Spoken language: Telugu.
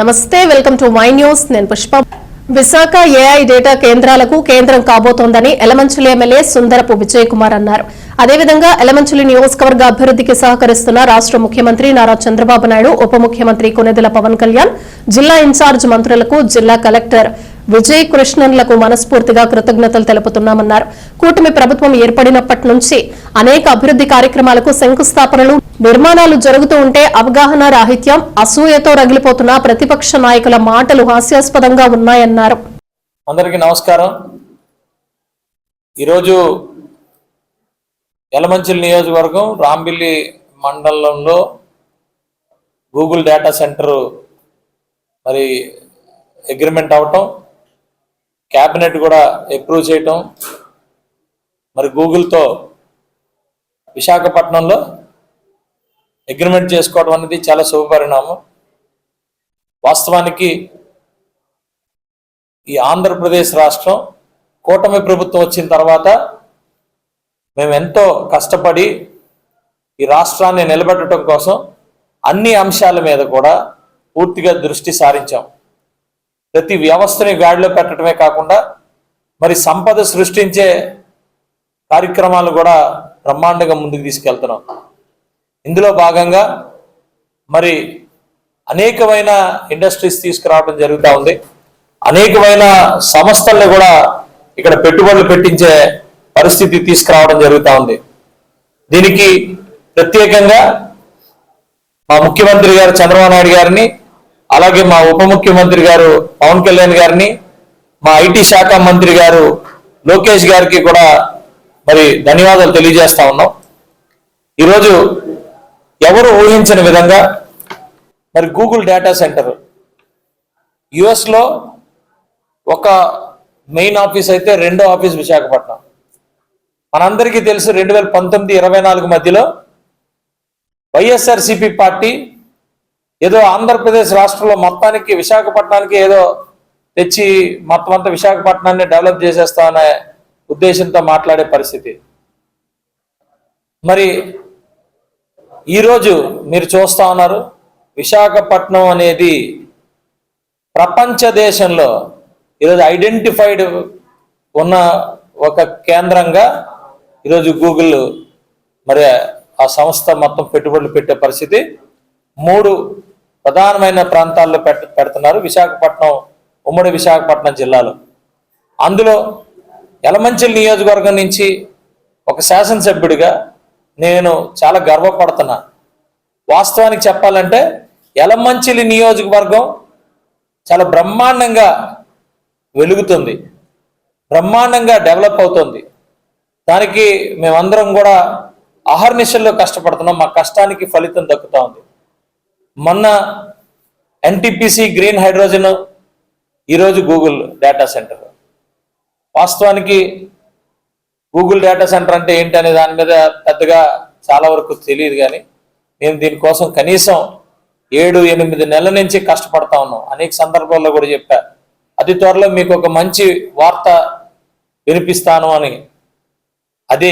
నమస్తే వెల్కమ్ టు మై న్యూస్. నేను పుష్ప. విశాఖ ఏఐ డేటా కేంద్రాలకు కేంద్రం కాబోతోందని ఎలమంచులి ఎమ్మెల్యే సుందరపు విజయ్ కుమార్ అన్నారు. అదేవిధంగా ఎలమంచులి నియోజకవర్గ అభివృద్ధికి సహకరిస్తున్న రాష్ట్ర ముఖ్యమంత్రి నారా చంద్రబాబు నాయుడు ఉప ముఖ్యమంత్రి కొనెదల పవన్ కళ్యాణ్ జిల్లా ఇన్ఛార్జ్ మంత్రులకు జిల్లా కలెక్టర్ విజయ్ కృష్ణన్లకు మనస్ఫూర్తిగా కృతజ్ఞతలు తెలుపుతున్నామన్నారు. కూటమి ప్రభుత్వం ఏర్పడినప్పటి నుంచి అనేక అభివృద్ధి కార్యక్రమాలకు శంకుస్థాపనలు నిర్మాణాలు జరుగుతూ ఉంటే అవగాహన రాహిత్యం అసూయతో రగిలిపోతున్న ప్రతిపక్ష నాయకుల మాటలు హాస్యాస్పదంగా ఉన్నాయన్నారు. అందరికీ నమస్కారం. ఈరోజు యలమంచిలి నియోజకవర్గం రాంబిల్లి మండలంలో గూగుల్ డేటా సెంటర్ మరి అగ్రిమెంట్ అవటం క్యాబినెట్ కూడా అప్రూవ్ చేయటం మరి గూగుల్తో విశాఖపట్నంలో అగ్రిమెంట్ చేసుకోవడం అనేది చాలా శుభపరిణామం వాస్తవానికి ఈ ఆంధ్రప్రదేశ్ రాష్ట్రం కూటమి ప్రభుత్వం వచ్చిన తర్వాత మేము ఎంతో కష్టపడి ఈ రాష్ట్రాన్ని నిలబెట్టడం కోసం అన్ని అంశాల మీద కూడా పూర్తిగా దృష్టి సారించాం. ప్రతి వ్యవస్థని గాడిలో పెట్టడమే కాకుండా మరి సంపద సృష్టించే కార్యక్రమాలు కూడా బ్రహ్మాండంగా ముందుకు తీసుకెళ్తున్నాం. ఇందులో భాగంగా మరి అనేకమైన ఇండస్ట్రీస్ తీసుకురావడం జరుగుతూ ఉంది. అనేకమైన సంస్థల్ని కూడా ఇక్కడ పెట్టుబడులు పెట్టించే పరిస్థితి తీసుకురావడం జరుగుతూ ఉంది. దీనికి ప్రత్యేకంగా మా ముఖ్యమంత్రి గారు చంద్రబాబు నాయుడు గారిని అలాగే మా ఉప ముఖ్యమంత్రి గారు పవన్ కళ్యాణ్ గారిని మా ఐటీ శాఖ మంత్రి గారు లోకేష్ గారికి కూడా మరి ధన్యవాదాలు తెలియజేస్తా ఉన్నాం. ఈరోజు ఎవరు ఊహించని విధంగా మరి గూగుల్ డేటా సెంటర్ యుఎస్లో ఒక మెయిన్ ఆఫీస్ అయితే రెండో ఆఫీస్ విశాఖపట్నం. మనందరికీ తెలుసు రెండు వేల పంతొమ్మిది ఇరవై నాలుగు మధ్యలో వైఎస్ఆర్సిపి పార్టీ ఏదో ఆంధ్రప్రదేశ్ రాష్ట్రంలో మొత్తానికి విశాఖపట్నానికి ఏదో తెచ్చి మొత్తం అంతా విశాఖపట్నాన్ని డెవలప్ చేసేస్తామనే ఉద్దేశంతో మాట్లాడే పరిస్థితి. మరి ఈరోజు మీరు చూస్తా ఉన్నారు విశాఖపట్నం అనేది ప్రపంచ దేశంలో ఈరోజు ఐడెంటిఫైడ్ ఉన్న ఒక కేంద్రంగా ఈరోజు గూగుల్ మరి ఆ సంస్థ మొత్తం పెట్టుబడులు పెట్టే పరిస్థితి. మూడు ప్రధానమైన ప్రాంతాల్లో పెట్ట పెడుతున్నారు విశాఖపట్నం ఉమ్మడి విశాఖపట్నం జిల్లాలో. అందులో యలమంచిలి నియోజకవర్గం నుంచి ఒక శాసనసభ్యుడిగా నేను చాలా గర్వపడుతున్నా. వాస్తవానికి చెప్పాలంటే ఎలమంచిలి నియోజకవర్గం చాలా బ్రహ్మాండంగా వెలుగుతుంది. బ్రహ్మాండంగా డెవలప్ అవుతుంది. దానికి మేమందరం కూడా అహర్నిశల్లో కష్టపడుతున్నాం. మా కష్టానికి ఫలితం దక్కుతూ ఉంది. మొన్న ఎన్టీపీసీ గ్రీన్ హైడ్రోజన్ ఈరోజు గూగుల్ డేటా సెంటర్. వాస్తవానికి గూగుల్ డేటా సెంటర్ అంటే ఏంటి అనే దాని మీద పెద్దగా చాలా వరకు తెలియదు కానీ నేను దీనికోసం కనీసం ఏడు ఎనిమిది నెలల నుంచి కష్టపడతా ఉన్నాం. అనేక సందర్భాల్లో కూడా చెప్పా. అతి త్వరలో మీకు ఒక మంచి వార్త వినిపిస్తాను అని. అది